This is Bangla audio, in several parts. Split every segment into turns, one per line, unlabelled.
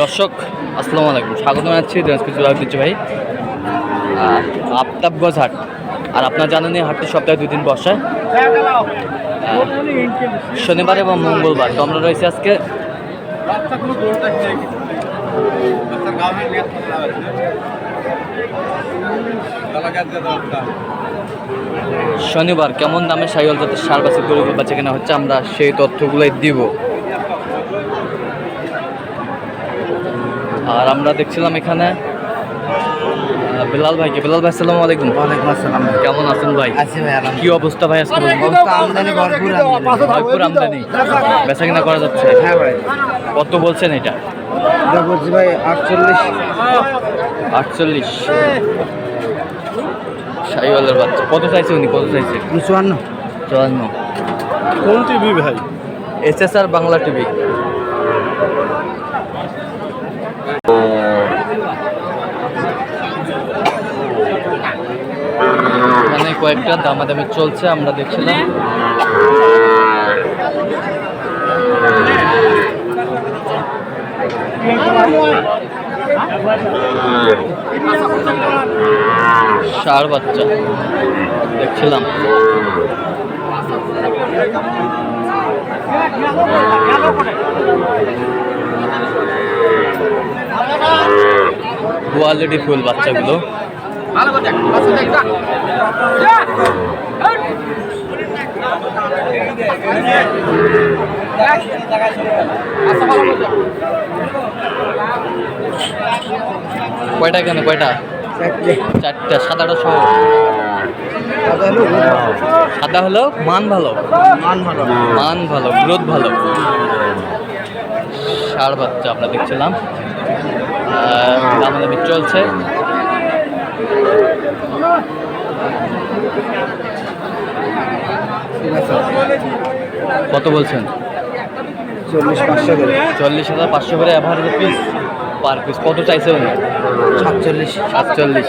দর্শক, আসসালামু আলাইকুম। স্বাগত জানাচ্ছি দিনাজপুর জেলার ঐতিহ্য ভাই আফতাবগঞ্জ হাট। আর আপনার জানেন এই হাটটি সপ্তাহে দুই দিন বসে। শনিবার এবং মঙ্গলবার। তো আমরা রয়েছি আজকে শনিবার। কেমন দামে সাইকেল যাতে সার বাসে গরু বাচ্চা কেনা হচ্ছে, আমরা সেই তথ্যগুলোই দিব। আর আমরা দেখছিলাম এখানে বেলাল ভাইকে। বেলাল ভাই আসসালামু আলাইকুম।
ওয়ালাইকুম আসসালাম।
কেমন আছেন ভাই?
আছি ভাই আলহামদুলিল্লাহ।
কি অবস্থা ভাই আজকে?
অবস্থা আমদানি ভরপুর আমদানি।
ভরপুর আমদানি। বেচা কিনা। করা যাচ্ছে?
হ্যাঁ ভাই।
কত বলছেন এটা?
এটা বলছি ভাই আটচল্লিশ।
আটচল্লিশ। সাইওয়ালের বাচ্চা। কত চাইছে উনি? কত চাইছে?
চুয়ান্ন।
চুয়ান্ন।
কোন টিভি ভাই?
S S R Bangla TV. এখানে কয়েকটা দামাদামি চলছে আমরা দেখছিলাম। ষাড় বাচ্চা দেখছিলাম। কোয়ালিটি ফুল বাচ্চাগুলো। কয়টা কেন কয়টা?
চারটে।
সাদাটা সহ সাদা হলো মান ভালো।
মান ভালো।
মান ভালো গ্রোথ ভালো। ষাড় বাচ্চা আমরা দেখছিলাম। দামাদামি চলছে। কত বলছেন?
চল্লিশ পাঁচশো করে
চল্লিশ হাজার পাঁচশো করে অ্যাভারেজ পিস পার পিস কত চাইছে উনি?
সাতচল্লিশ।
সাতচল্লিশ।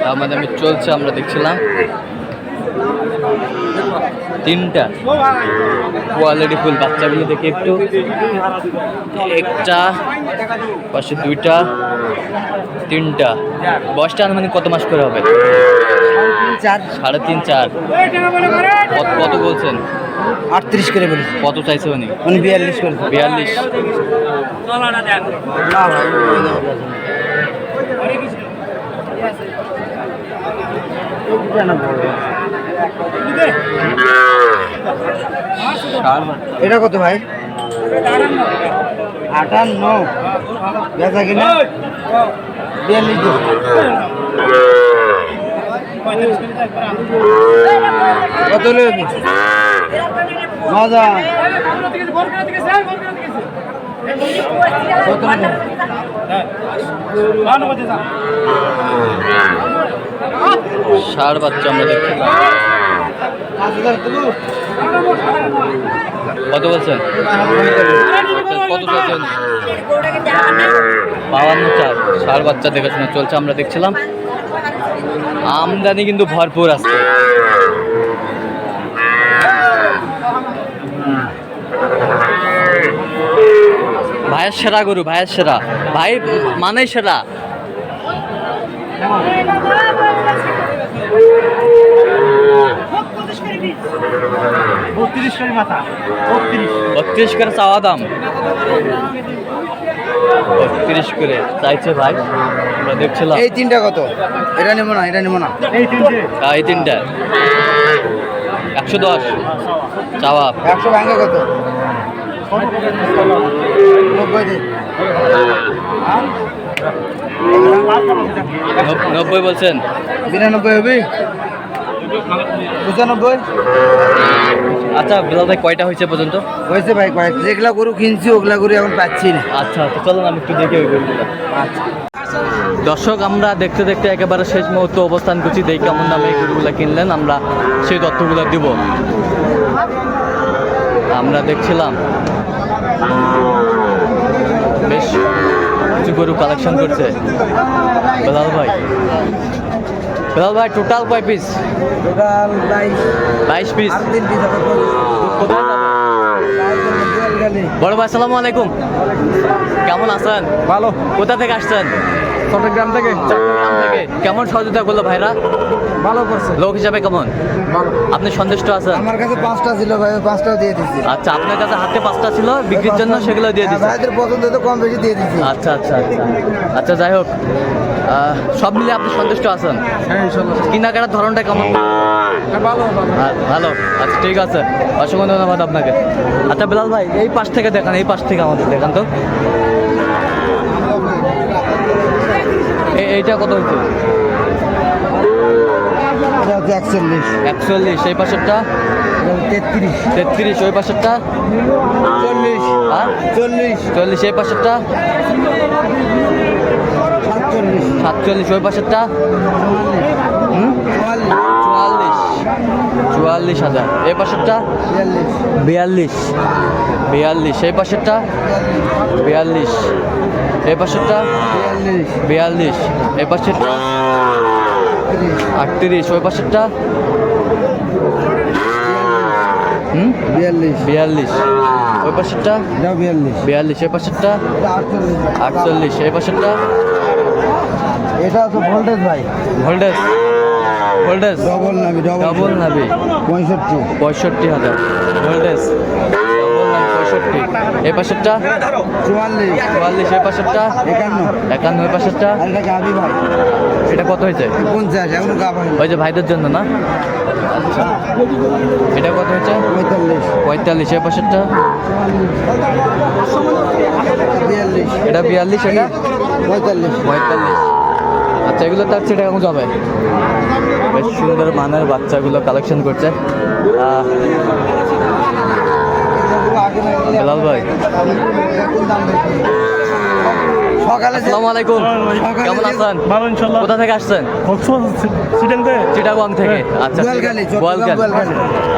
দামাদামি চলছে আমরা দেখছিলাম তিনটা কোয়ালিটি ফুল বাচ্চাগুলো দেখে একটু একটা পাশে দুইটা তিনটা বয়সটা আনুমানিক কত মাস করে হবে সাড়ে তিন চার কত কত বলছেন
আটত্রিশ করে বলেছি
কত চাইছে উনি
উনি বিয়াল্লিশ করে
বিয়াল্লিশ।
এটা কত ভাই আটান্ন বেচা কিনা বিয়াল্লিশ। কত? মজা?
ষাড় বাচ্চা আমরা
দেবো?
কত বলছেন? কত চাইছেন বাউান্ন চার। ষাড় বাচ্চা দেখাশোনা চলছে, আমরা দেখছিলাম। আমদানি কিন্তু ভরপুর আসছে ভাইয়ের সেরা গরু ভাইয়ের সেরা। ভাই মানে সেরা?
বত্রিশ করে
চাওয়া দাম। বত্রিশ করে চাইছে ভাই আমরা দেখছিলাম।
এই তিনটা কত? এটা নেব না এটা নেব না। এই তিনটে।
এই তিনটা। একশো দশ। চাওয়া।
একশো ভাঙে কত? নব্বই
বলছেন।
বিরানব্বই হবে? পঁচানব্বই?
আচ্ছা বিলাল ভাই কয়টা হয়েছে পর্যন্ত?
হয়েছে ভাই কয়েক। যেগুলা গরু কিনছি ওগুলা গরু এখন পাচ্ছি না।
আচ্ছা আচ্ছা চলুন আমি একটু দেখে ওই গরুগুলো। দর্শক আমরা দেখতে দেখতে একেবারে শেষ মুহূর্তে অবস্থান করছি। দেখি কেমন দামে এই গরুগুলো কিনলেন আমরা সেই তথ্যগুলো দিব। আমরা দেখছিলাম বেশ কিছু গরু কালেকশন করছে। বেলাল ভাই। বেলাল ভাই টোটাল কয় পিস
টোটাল বাইশ।
পিস বড় ভাই আসসালামু আলাইকুম। কেমন আছেন?
ভালো।
কোথা থেকে আসছেন?
চট্টগ্রাম থেকে?
চট্টগ্রাম থেকে। কেমন সহযোগিতা করল ভাইরা?
ভালো করছে।
লোক হিসাবে কেমন? আপনি সন্তুষ্ট আছেন?
আমার কাছে পাঁচটা ছিল ভাই ওই পাঁচটাও দিয়ে দিচ্ছি।
আচ্ছা আপনার কাছে হাতে পাঁচটা ছিল বিক্রির জন্য সেগুলো দিয়ে দিচ্ছেন
ভাইদের পছন্দ তো কম বেশি দিয়ে দিচ্ছি।
আচ্ছা আচ্ছা আচ্ছা। আচ্ছা যাই হোক। সব মিলে আপনি সন্তুষ্ট আছেন?
হ্যাঁ
কেনাকাটার ধরনটা কেমন?
ভালো ভালো।
হ্যাঁ, আচ্ছা ঠিক আছে। অসংখ্য ধন্যবাদ আপনাকে। আচ্ছা বিলাল ভাই এই পাশ থেকে দেখান এই পাশ থেকে আমাদের দেখান তো। এইটা কত হচ্ছে
একচল্লিশ।
একচল্লিশ এই পাশেরটা?
তেত্রিশ।
তেত্রিশ ওই পাশেরটা?
চল্লিশ। চল্লিশ।
চল্লিশ এই পাশেরটা?
সাতচল্লিশ।
সাতচল্লিশ ওই পাশেরটা?
চুয়াল্লিশ
হাজার। এই পাশেরটা?
বিয়াল্লিশ।
বিয়াল্লিশ। এই পাশেরটা? বিয়াল্লিশ। এই পাশেরটা?
বিয়াল্লিশ।
এই পাশেরটা?
তিরিশ
আটত্রিশ। ওই পাশেরটা?
বিয়াল্লিশ।
বিয়াল্লিশ। ওই পাশেরটা?
বিয়াল্লিশ।
বিয়াল্লিশ। এই পাশেরটা?
আটচল্লিশ।
এই পাশেরটা?
এটা হচ্ছে ভোল্টেজ ভাই।
ভোল্টেজ ভোল্টেজ
ডবল নাবি
ডবল নাবি।
পঁয়ষট্টি।
পঁয়ষট্টি হাজার। পঁয়ষট্টি। এই পাশেরটা?
চুয়াল্লিশ।
চুয়াল্লিশ এই পাশেরটা?
একান্ন।
একান্ন এই পাশেরটা?
এটা গাভি ভাই।
এটা কত হয়েছে?
পঞ্চাশ এখনও
ওই যে ভাইদের জন্য না? এটা কত হয়েছে?
পঁয়তাল্লিশ।
পঁয়তাল্লিশ এই পাশেরটা? এটা বিয়াল্লিশ এটা?
পঁয়তাল্লিশ।
পঁয়তাল্লিশ। এগুলো তার চেয়ে এখন যাবে বেশ সুন্দর মানের বাচ্চাগুলো কালেকশন করছে। বেলাল ভাই। আসসালামু আলাইকুম। কেমন আছেন?
ভালো ইনশাল্লাহ
কোথা থেকে আসছেন? চিটাগং। থেকে। আচ্ছা
চট্টগ্রাম
বোয়ালখালী।
বোয়ালখালী।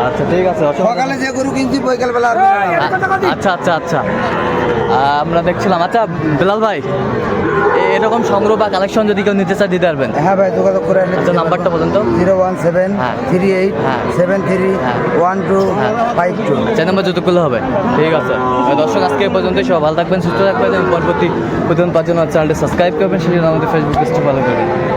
আচ্ছা ঠিক আছে
সকালে যে গরু কিনছি বৈকাল বেলা
আচ্ছা আচ্ছা আচ্ছা। আমরা দেখছিলাম। আচ্ছা বিলাল ভাই এরকম সংগ্রহ বা কালেকশন যদি কেউ নিতে চায় দিতে পারবেন।
হ্যাঁ ভাই যোগাযোগ করে
আচ্ছা নাম্বারটা বলেন তো।
জিরো ওয়ান সেভেন
হ্যাঁ।
থ্রি এইট
হ্যাঁ।
সেভেন থ্রি
হ্যাঁ।
ওয়ান টু
হ্যাঁ।
Five two.
চার নম্বর যতগুলো হবে ঠিক আছে। দর্শক আজকে এই পর্যন্তই। সব ভালো থাকবেন সুস্থ থাকবেন পরবর্তী প্রতিদিন পাঁচজন চ্যানেলটি সাবস্ক্রাইব করবেন সেজন্য আমাদের ফেসবুক পেজটি ফলো করবেন।